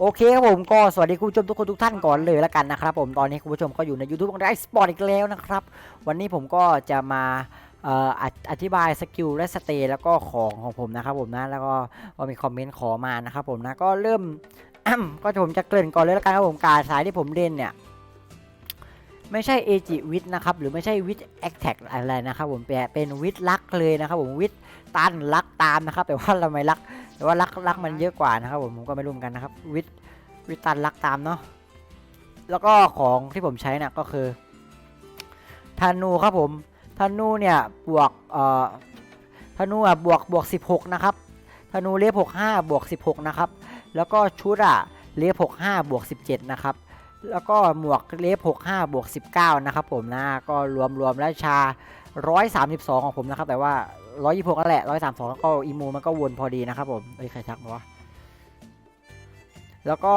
โอเคครับผมก็สวัสดีคุณผู้ชมทุกคนทุกท่านก่อนเลยแล้วกันนะครับผมตอนนี้คุณผู้ชมก็อยู่ใน YouTube ของไดสปอร์ตอีกแล้วนะครับ วันนี้ผมก็จะมาอธิบายสกิลและสเตย์แล้วก็ของของผมนะครับผมนะแล้วก็มีคอมเมนต์ขอมานะครับผมนะก็เริ่มก็ผมจะเกริ่นก่อนเลยแล้วกันครับผมการสายที่ผมเล่นเนี่ยไม่ใช่เอจิวิทนะครับหรือไม่ใช่วิทแอคแท็กอะไรนะครับผมแต่เป็นวิทลักเลยนะครับผมวิทตันลักตามนะครับแต่ว่าทำไมลัก แต่ว่าลักลักมันเยอะกว่านะครับผมผมก็ไม่รู้เหมือนกันนะครับ วิทวิตันลักตามเนาะแล้วก็ของที่ผมใช้น่ะก็คือธนูครับผมธนูเนี่ยบวกเอ่อธนูอะบวกบวก 16 นะครับธนูเลฟ65บวก 16 นะครับ แล้วก็ชุดอะเลฟ65บวก 17 นะครับ แล้วก็หมวกเลฟ65บวก19 นะครับผมนะก็รวมรวมแล้วชา 132 ของผมนะครับ แต่ว่า 126นั่นแหละ132แล้วก็อีมูมันก็วนพอดีนะครับผมเอ้ยใครทักมาวะแล้วก็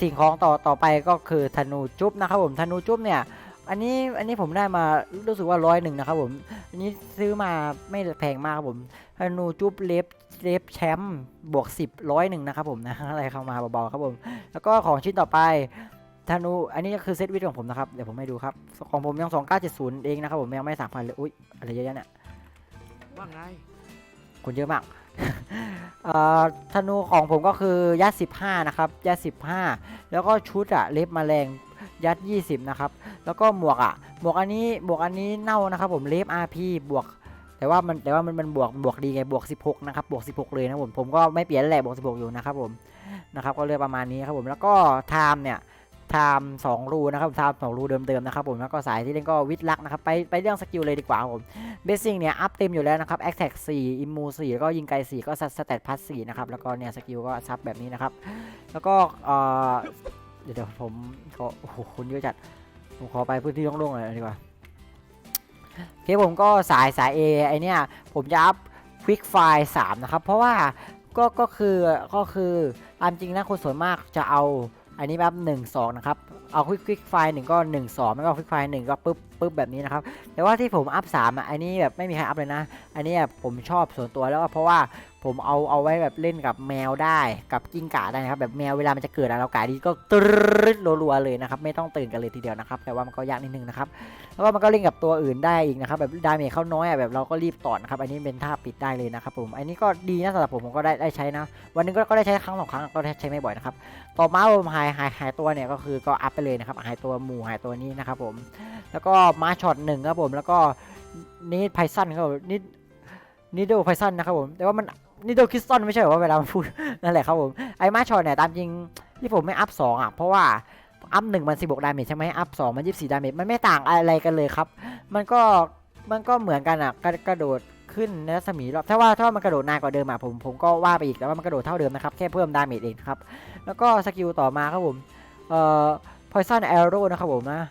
สิ่งของต่อต่อไปก็คือธนูจุ๊บนะครับผมธนูจุ๊บเนี่ยอันนี้อันนี้ผมได้มารู้สึกว่าร้อยหนึ่งนะครับผมอันนี้ซื้อมาไม่แพงมากครับผมธนูจุ๊บเลฟเลฟแชมป์บวกสิบร้อยหนึ่งนะครับผมนะอะไรเข้ามาเบาๆครับผม แล้วก็ของชิ้นต่อไปธนูอันนี้ก็คือเซตวิทของผมนะครับเดี๋ยวผมให้ดูครับของผมยัง2970เองนะครับผมยังไม่3,000เลยอุ้ยอะไรเยอะแยะเนี่ย ว่าไง คนเยอะมาก เอ่อธนูของผมก็คือยัด 15 นะครับ ยัด 15 แล้วก็ชุดอะเล็บมแมลงยัด 20 นะครับ แล้วก็หมวกอะหมวกอันนี้บวกอันนี้เน่านะครับ ผมเล็บ RP บวก แต่ว่ามันแต่ว่ามันมันบวกบวกดีไงบวก 16 นะครับ บวก 16 เลยนะผมผมก็ไม่เปลี่ยนแหละบวก 16 อยู่นะครับผมนะครับก็เลือกประมาณนี้ครับผมแล้วก็ไทม์เนี่ย ไทม์สองรูนะครับไทม์สองรูเดิมๆนะครับผมแล้วก็สายที่เล่นก็วิทลักนะครับไปไปเรื่องสกิลเลยดีกว่าผมเบสซิ่งเนี่ยอัพเต็มอยู่แล้วนะครับแอคแท็ก4อิมมู4แล้วก็ยิงไกล4ก็สแตทพัส4นะครับแล้วก็เนี่ยสกิลก็ซับแบบนี้นะครับแล้วก็เอ่อเดี๋ยวเดี๋ยวผมขอโอ้โหคนเยอะจัดผมขอไปพื้นที่โล่งๆหน่อยดีกว่าโอเคผมก็สายสาย A ไอเนี่ยผมจะอัพควิกไฟล์3นะครับ เพราะว่าก็ก็คือก็คือตามจริงนะคนส่วนมากจะเอา อันนี้แบบหนึ่งสองนะครับ เอาควิกควิกไฟหนึ่งก็หนึ่งสองไม่ก็ควิกไฟหนึ่งก็ปุ๊บ ปึ๊บแบบนี้นะครับ แต่ว่าที่ผมอัพสามอะอันนี้แบบไม่มีใครอัพเลยนะ อันนี้แบบผมชอบส่วนตัวแล้วก็เพราะว่าผมเอาเอาไว้แบบเล่นกับแมวได้กับกิ้งก่าได้นะครับ แบบแมวเวลามันจะเกิดอะเรากาดีก็ตรึดรัวๆเลยนะครับไม่ต้องตื่นกันเลยทีเดียวนะครับ แต่ว่ามันก็ยากนิดนึงนะครับแล้วก็มันก็เล่นกับตัวอื่นได้อีกนะครับ แบบดาเมจเข้าน้อยอะแบบเราก็รีบต่อนะครับอันนี้เป็นท่าปิดได้เลยนะครับผมอันนี้ก็ดีนะสำหรับผมผมก็ได้ได้ใช้นะ วันนึงก็ก็ได้ใช้ครั้งสองครั้งก็ได้ใช้ไม่บ่อยนะครับต่อมาผมหายหายหายตัวเนี่ยก็คือก็อัพไปเลยนะครับหายตัวหมู่หายตัวนี้นะครับผม แล้วก็มาช็อตหนึ่งครับผม แล้วก็นิดไพซันครับผมนิดนิดเดิลไพซันนะครับผม แต่ว่ามันนิดเดิลคริสตันไม่ใช่หรอว่าเวลามันพูดนั่นแหละครับผมไอ้มาช็อตเนี่ยตามจริงที่ผมไม่อัพสองอะเพราะว่าอัพหนึ่งมันสิบกดาเมจใช่ไหมอัพสองมันยี่สิบสี่ดาเมจมันไม่ต่างอะไรกันเลยครับ มันก็มันก็เหมือนกันอะกระกระโดดขึ้นในรัศมีรอบถ้าว่าถ้ามันกระโดดนานกว่าเดิมอะผมผมก็ว่าไปอีกแต่ว่ามันกระโดดเท่าเดิมนะครับแค่เพิ่มดาเมจเองครับแล้วก็สกิลต่อมาครับผมเอ่อ poison arrow นะครับผมนะ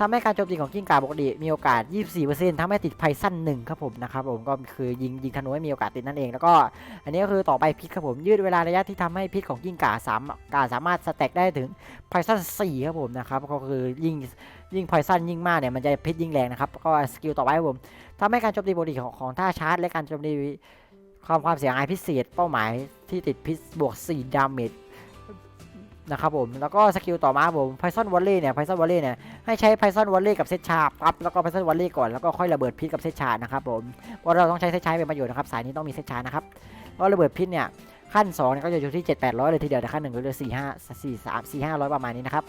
ทำให้การโจมตีของกิ้งก่าปกติมีโอกาส 24%ทำให้ติดไพซันหนึ่งครับผมนะครับผมก็คือยิงยิงธนูให้มีโอกาสติดนั่นเอง แล้วก็อันนี้ก็คือต่อไปพิษครับผมยืดเวลาระยะที่ทำให้พิษของกิ้งก่าสามกาสามารถสแต็กได้ถึงไพซัน4ครับผมนะครับก็คือยิ่งยิ่งไพซันยิ่งมากเนี่ยมันจะพิษยิ่งแรงนะครับก็สกิลต่อไปครับผมทำให้การโจมตีปกติของของท่าชาร์จ และการโจมตีความความเสียหายพิเศษเป้าหมายที่ติดพิษบวก 4 ดาเมจ นะครับผมแล้วก็สกิลต่อมาผม Python Volley เนี่ย Python Volley เนี่ยให้ใช้ Python Volley กับเซตชาปั๊บแล้วก็ Python Volley ก่อนแล้วก็ค่อยระเบิดพิษกับเซตชานะครับผมเพราะเราต้องใช้เซตชาเป็นประโยชน์นะครับสายนี้ต้องมีเซตชานะครับก็ระเบิดพิษเนี่ยขั้น2เนี่ยก็จะอยู่ที่ 7 800 เลยทีเดียวแต่ขั้น1ก็จะ4 5 4 3 4 500 ประมาณนี้นะครับ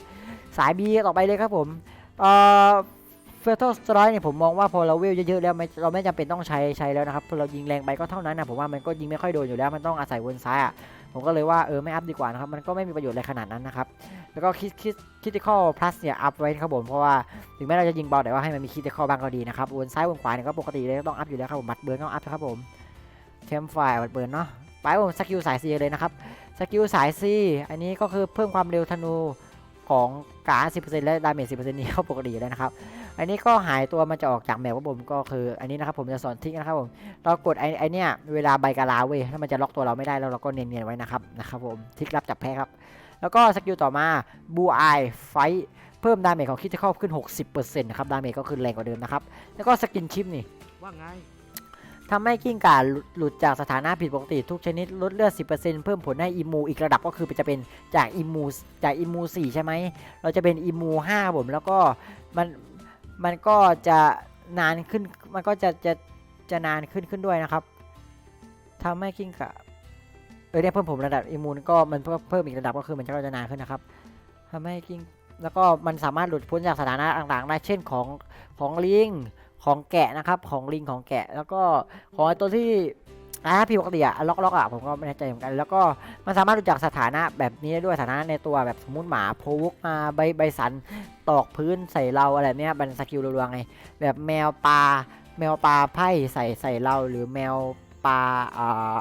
สาย B ต่อไปเลยครับผมเอ่อ Fatal Strike เนี่ยผมมองว่าพอเราเวลเยอะๆแล้วเราไม่จำเป็นต้องใช้ใช้แล้วนะครับพอเรายิงแรงไปก็เท่านั้นนะผมว่ามันก็ยิงไม่ค่อยโดนอยู่แล้วมันต้องอาศัยวนซ้ายอะผมก็เลยว่าเออไม่อัพดีกว่านะครับมันก็ไม่มีประโยชน์อะไรขนาดนั้นนะครับแล้วก็คิดคิดคิดที่ข้อ plus เนี่ยอัพไว้ครับผมเพราะว่าถึงแม้เราจะยิงเบาแต่ว่าให้มันมีคิดที่ข้อบ้างก็ดีนะครับวนซ้ายวนขวาเนี่ยก็ปกติเลยต้องอัพอยู่แล้วครับผมบัตรเบิร์นต้องอัพครับผมเทมไฟล์บัตรเบิร์นเนาะไปผมสกิลสาย C เลยนะครับสกิลสาย C อันนี้ก็คือเพิ่มความเร็วธนูของกา10%และดาเมจ10%นี้ก็ปกติอยู่แล้วนะครับ อันนี้ก็หายตัวมันจะออกจากแมปครับผมก็คืออันนี้นะครับผมจะสอนทริกนะครับผมเรากดไอ้ไอเนี่ยเวลาใบกาลาเว้ยถ้ามันจะล็อกตัวเราไม่ได้แล้วเราก็เนียนๆไว้นะครับนะครับผมทริกรับจับแพ้ครับแล้วก็สกิลต่อมาบูไอไฟเพิ่มดาเมจของคิดจะเข้าขึ้น 60%นะครับดาเมจก็คือแรงกว่าเดิมนะครับแล้วก็สกินชิปนี่ว่าไงทำให้กิ้งก่าหลุดหลุดจากสถานะผิดปกติทุกชนิดลดเลือด 10%เพิ่มผลให้อิมูอีกระดับก็คือจะเป็นจากอิมูจากอิมู4ใช่ไหมเราจะเป็นอิมู5ครับผมแล้วก็มัน มันก็จะนานขึ้นมันก็จะจะจะนานขึ้นขึ้นด้วยนะครับทำให้กิ้งก่าเออเนี่ยเพิ่มผมระดับอิมูนก็มันเพิ่มเพิ่มอีกระดับก็คือมันก็จะนานขึ้นนะครับทำให้กิ้งแล้วก็มันสามารถหลุดพ้นจากสถานะต่างๆได้เช่นของของลิงของแกะนะครับ ของลิงของแกะ แล้วก็ของไอตัวที่ อ่าผิดปกติอะล็อกล็อกอะผมก็ไม่แน่ใจเหมือนกัน แล้วก็มันสามารถรู้จักสถานะแบบนี้ได้ด้วยสถานะในตัวแบบสมมติหมาโพวกมาใบใบสันตอกพื้นใส่เราอะไรเนี้ยมันสกิลรัวๆไงแบบแมวปลาแมวปลาไพ่ใส่ใส่เราหรือแมวปลาอ่า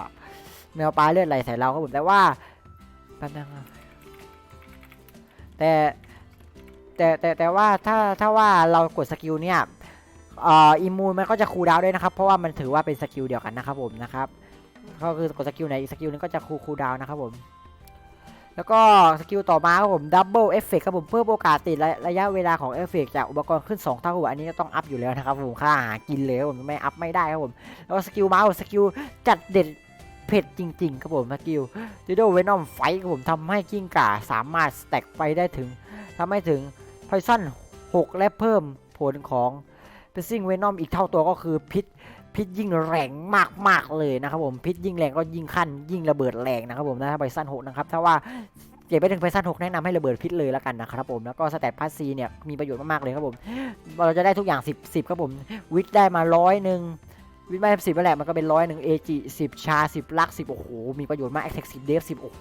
แมวปลาเลือดไหลใส่เราครับผมแต่ว่าแป๊บนึงแต่แต่แต่แต่ว่าถ้าถ้าว่าเรากดสกิลเนี่ย อ่ออิมูนมันก็จะคูลดาวด้วยนะครับ เพราะว่ามันถือว่าเป็นสกิลเดียวกันนะครับผมนะครับ ก็คือกดสกิลไหนอีกสกิลนึงก็จะคูลคูลดาวนะครับผม แล้วก็สกิลต่อมาครับผมดับเบิลเอฟเฟกครับผมเพิ่มโอกาสติดระยะเวลาของเอฟเฟกจากอุปกรณ์ขึ้น 2 เท่าอันนี้ก็ต้องอัพอยู่แล้วนะครับผมค่าหากินเลยครับผมไม่อัพไม่ได้ครับผม แล้วก็สกิลมาสกิลจัดเด็ดเผ็ดจริงๆครับผมสกิลดิโดเวนอมไฟครับผมทำให้กิ้งก่าสามารถสแต็กไปได้ถึงทำให้ถึงพซัน6และเพิ่มผลของ เป็นซิ่งเวนอมอีกเท่าตัวก็คือพิษพิษยิ่งแรงมากๆเลยนะครับผมพิษยิ่งแรงก็ยิ่งขั้นยิ่งระเบิดแรงนะครับผมนะไบซันหกนะครับถ้าว่าเก็บไปถึงไบซันหกแนะนำให้ระเบิดพิษเลยแล้วกันนะครับผมแล้วก็สแตทพาสซีเนี่ยมีประโยชน์มากๆเลยครับผมเราจะได้ทุกอย่าง 10 10ครับผมวิทได้มาร้อยหนึ่งวิทไม่สิบแล้วแหละมันก็เป็นร้อยหนึ่งเอจิสิบชาสิบลักสิบโอ้โหมีประโยชน์มากแอคเทคสิบเดฟสิบโอ้โห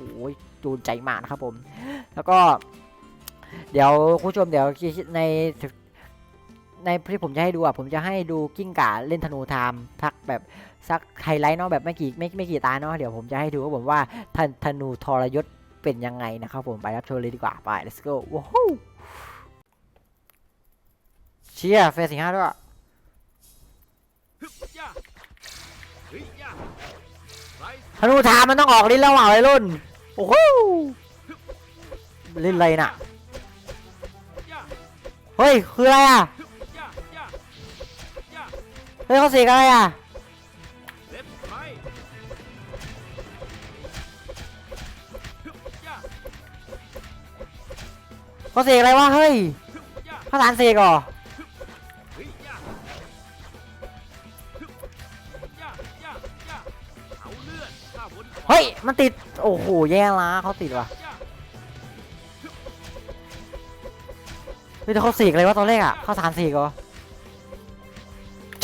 จูนใจมากนะครับผม แล้วก็เดี๋ยวคุณผู้ชมเดี๋ยวใน ในที่ผมจะให้ดูอะผมจะให้ดูกิ้งก่าเล่นธนูไทม์ทักแบบสักไฮไลท์เนาะแบบไม่กี่ไม่ไม่กี่ตาเนาะเดี๋ยวผมจะให้ดูว่าผมว่าธนธนูทรยศเป็นยังไงนะครับผมไปรับชมเลยดีกว่าไป let's go ว้าวเชียร์เฟสสี่ห้าด้วยฮึบย่าเฮ้ยย่าไรธนูไทม์มันต้องออกลิ้นแล้วว่ะวัยรุ่นโอ้โหเล่นอะไรน่ะเฮ้ยคืออะไรอะ เฮ้ยเขาเสกอะไรอะเขาเสกอะไรวะเฮ้ยฮึบย่าสารเสกเหรอเฮ้ยย่อนเฮ้ย มันติด โอ้โห แย่ละเขาติดว่ะเฮ้ยแต่เขาเสกอะไรวะตอนแรกอะเขาสารเสกเหรอ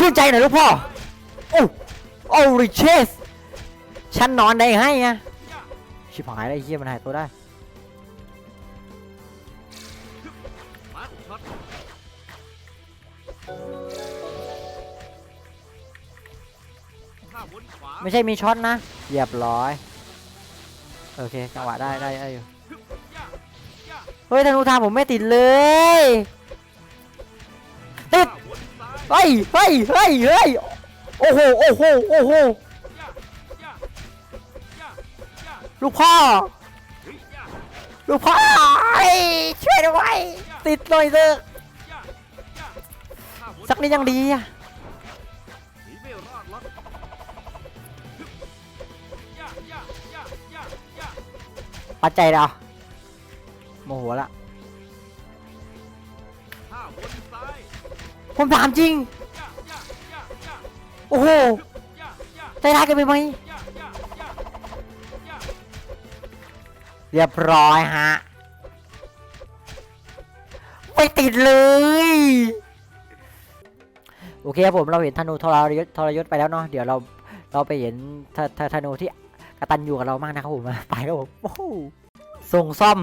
ชื่นใจหน่อยลูกพ่อ โอ้โอ้ริเชสฉันนอนได้ให้ไงย่าชิบหายแล้วไอ้เหี้ยมันหายตัวได้ไม่ใช่มีช็อตนะเรียบร้อย โอเคจังหวะได้ได้ได้อยู่ฮึบย่าย่าเฮ้ยธนูทางผมไม่ติดเลยติด เฮ้ยเฮ้ยเฮ้ยเฮ้ยโอ้โหโอ้โหโอ้โหลูกพ่อ ลูกพ่อช่วยด้วยติดหน่อยเถอะย่าย่าข้าบนสักนิดยังดีอะหนีไม่รอดหรอกย่าย่าย่าย่าย่าปัจจัยเราโมโหละ ผมถามจริง โอ้โหใจร้ายกันไปไหม เรียบร้อยฮะ ไม่ติดเลย โอเคครับผมเราเห็นธนูทรยศทรยศไปแล้วเนาะ เดี๋ยวเราเราไปเห็นธธธนูที่กระตันอยู่กับเรามากนะครับผม ไปครับผมโอ้ส่งซ่อม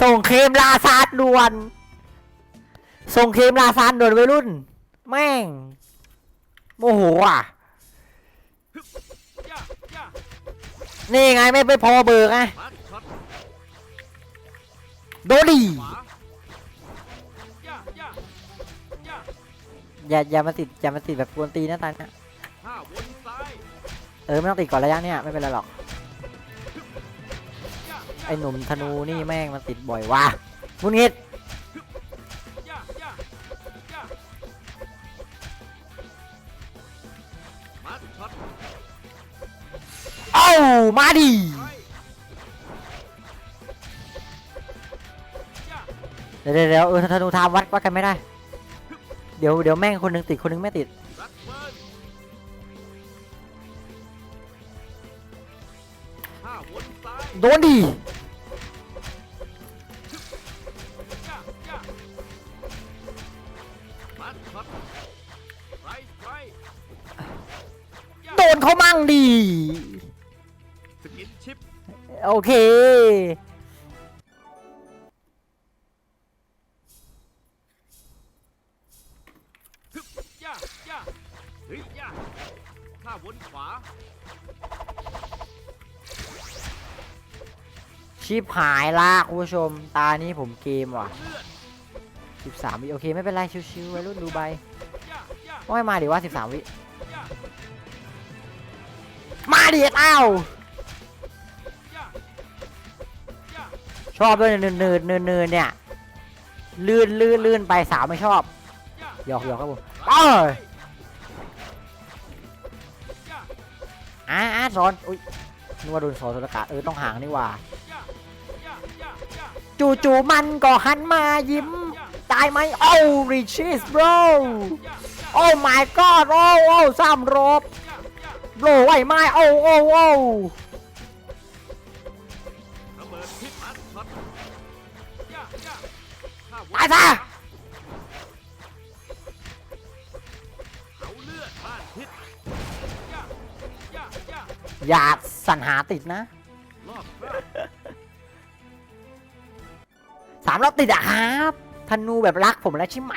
ส่งเคมลาซาดด่วน ส่งเคมลาซาดด่วนวัยรุ่น แม่ง โมโหอะ นี่ไงไม่ไปพอเบิกไงโดดีอย่าอย่ามาติดอย่ามาติดแบบกวนตีนะตาเนี่ยเออไม่ต้องติดก่อนระยะเนี่ยไม่เป็นไรหรอก ไอ้หนุ่มธนูนี่แม่งมันติดบ่อยว่ะมุนงิดามาดิเดี๋ยวเดี๋ยวเออธนูทามวัดวัดกันไม่ได้ เดี๋ยวเดี๋ยวแม่งคนหนึงติดคนหนึงไม่ติด โดนดิย่าย่ามัดช็อตไรไรย่าโดนเขามั่งดิสกิน ชิปโอเค ฮึบย่าย่าเฮ้ยย่าห้าวนขวา ชิปหายละคุณผู้ชม ตานี้ผมเกมว่ะ 13 วิโอเคไม่เป็นไรชิวๆวัยรุ่นดูใบย่าย่าว่าไม่มาดิว่า 13 วิ ย่ามาดิเอ้า ชอบด้วยเนินเนินเนินเนินเนี่ยลื่นลื่นลื่นไปสาวไม่ชอบหยอกหยอกครับผมเอ้เอ้ยย่าอ่าอ่าสอนอุ้ยนึกว่าโดนสอนสุรกาศเออต้องห่างนี่ว่าย่าย่จู่ๆมันก็หันมายิ้มตายไหมโอ้ริชิส bro ย่าย่าโอ้ my god โอ้โอ้ซ้ำรบย่าย่าโบรไหวไหมโอ้โอ้โอ้ ตายซะอย่าสั่งหาติดนะสามรอบติดอะครับธนูแบบรักผมแล้วใช่ไหม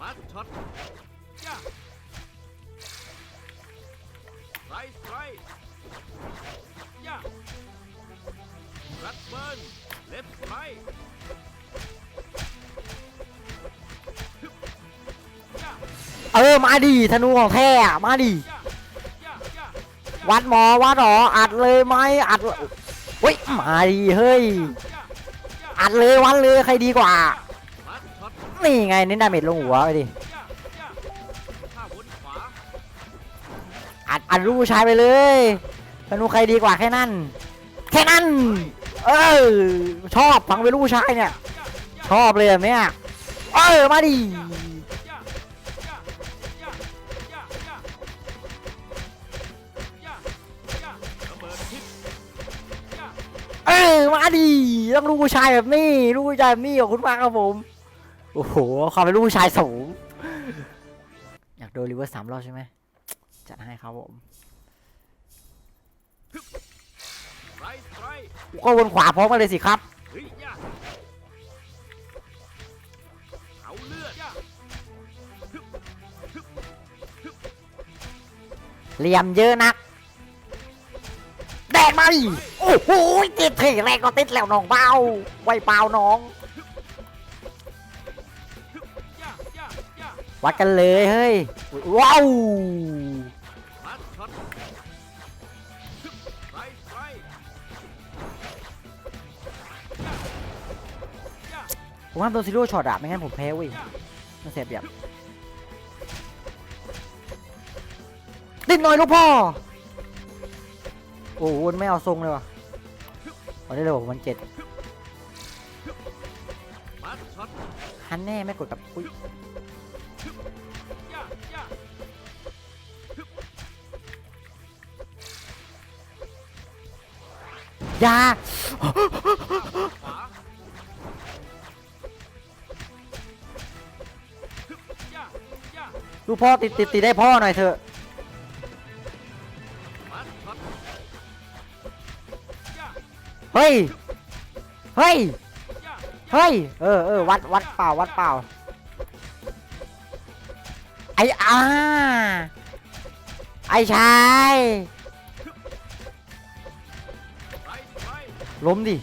มาช็อต ไรไรย่ารัดเบิร์นเล็บไรเออมาดิธนูของแท้อะมาดิวัดหมอวัดหรออัดเลยไหมอัดเฮ้ยมาดิเฮ้ยอัดเลยวัดเลยใครดีกว่า นี่ไงเน้นดาเมจลงหัวไปดิ อัดอัดลูกผู้ชายไปเลยธนูใครดีกว่าแค่นั้น แค่นั้น เออ ชอบฟังไปรูปผู้ชายเนี่ย ชอบเลยแบบเนี้ยเออ มาดิเออมาดิต้องลูกผู้ชายแบบนี้ลูกผู้ชายแบบนี้ของคุณมากครับผมโอ้โหความเป็นลูกผู้ชายสูงอยากโดนรีเวิร์สสามรอบใช่ไหม จัดให้ครับผมไรไรก็วนขวาพร้อมกันเลยสิครับเฮ้ยย่าเอาเลือดย่าเหลี่ยมเยอะนัก แดกมาดิโอ้โหติดเทแรกก็ติดแล้วน้องเบาไวเปล่าน้องย่าย่าย่าวัดกันเลยเฮ้ย ว้าว ผมห้ามโดนซิโร่ช็อตอะไม่งั้นผมแพ้เว้ยมันเสียเปรียบติดหน่อยลูกพ่อ โอ้โหวนไม่เอาทรงเลยว่ะเอาได้เลยบอกมันเจ็ดฮันแน่ไม่กดกับอุ้ยยา ย่าลูพ่อติดติดติดได้พ่อหน่อยเถอะเฮ้ยเฮ้ยเฮ้ยเออเออวัดวัดเปล่าวัดเปล่าไอ้อาไอ้ชายล้มดิ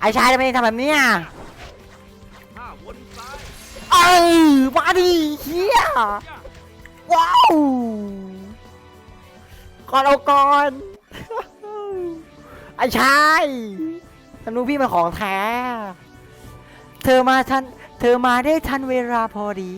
ไอ้ชายทำไมทำแบบนี้ยห้าวนซ้ายเอมาดิเฮียว้าวก่อนเอาก่อนไอ้ชายธนูพี่มันของแท้ เธอมาทัน เธอมาได้ทันเวลาพอดี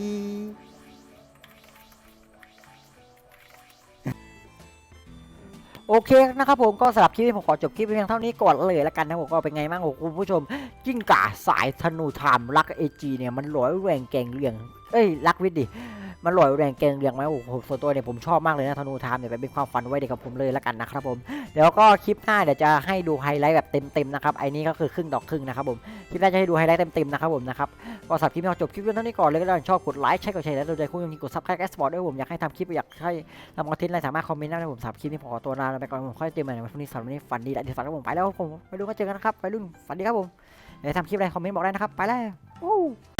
โอเคนะครับผมก็สำหรับคลิปนี้ผมขอจบคลิปเพียงเท่านี้ก่อนเลยแล้วกันนะผมก็เป็นไงบ้างคุณผู้ชมกิ้งก่าสายธนูธรรมรักเอจีเนี่ยมันหลอยแรงแกงเลียงเอ้ยรักวิทย์ดิ มันลอยแรงแกงเลียงไหมโอ้โหส่วนตัวเนี่ยผมชอบมากเลยนะธนูไทม์เนี่ยเป็นความฝันไว้เด็กกับผมเลยแล้วกันนะครับผมเดี๋ยวก็คลิปหน้าเดี๋ยวจะให้ดูไฮไลท์แบบเต็มๆนะครับไอ้นี่ก็คือครึ่งดอกครึ่งนะครับผมคลิปหน้าจะให้ดูไฮไลท์เต็มๆนะครับผมนะครับก็สับคลิปนี้ขอจบคลิปเท่านี้ก่อนเลยก็ได้ชอบกดไลค์ใช่กดแชร์แล้วโดยใจคุณยังมีกดซับสไครต์แอสปอร์ตด้วยผมอยากให้ทำคลิปอยากให้ทำคอนเทนต์อะไรสามารถคอมเมนต์ได้นะผมสับคลิปนี้ผมขอตัวลาไปก่อนผมค่อยเจอกันใหม่ในวันพรุ่งนี้สำหรับวันนี้ฝันดีและดีฝันครับผมไปแล้วผมไปดูกันเจอกันนะครับไปรุ่นฝันดีครับผมเดี๋ยวทำคลิปอะไรคอมเมนต์บอกได้นะครับไปแล้ว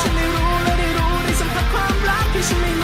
ฉันไม่รู้และได้รู้ได้สัมผัสความรักที่ฉันไม่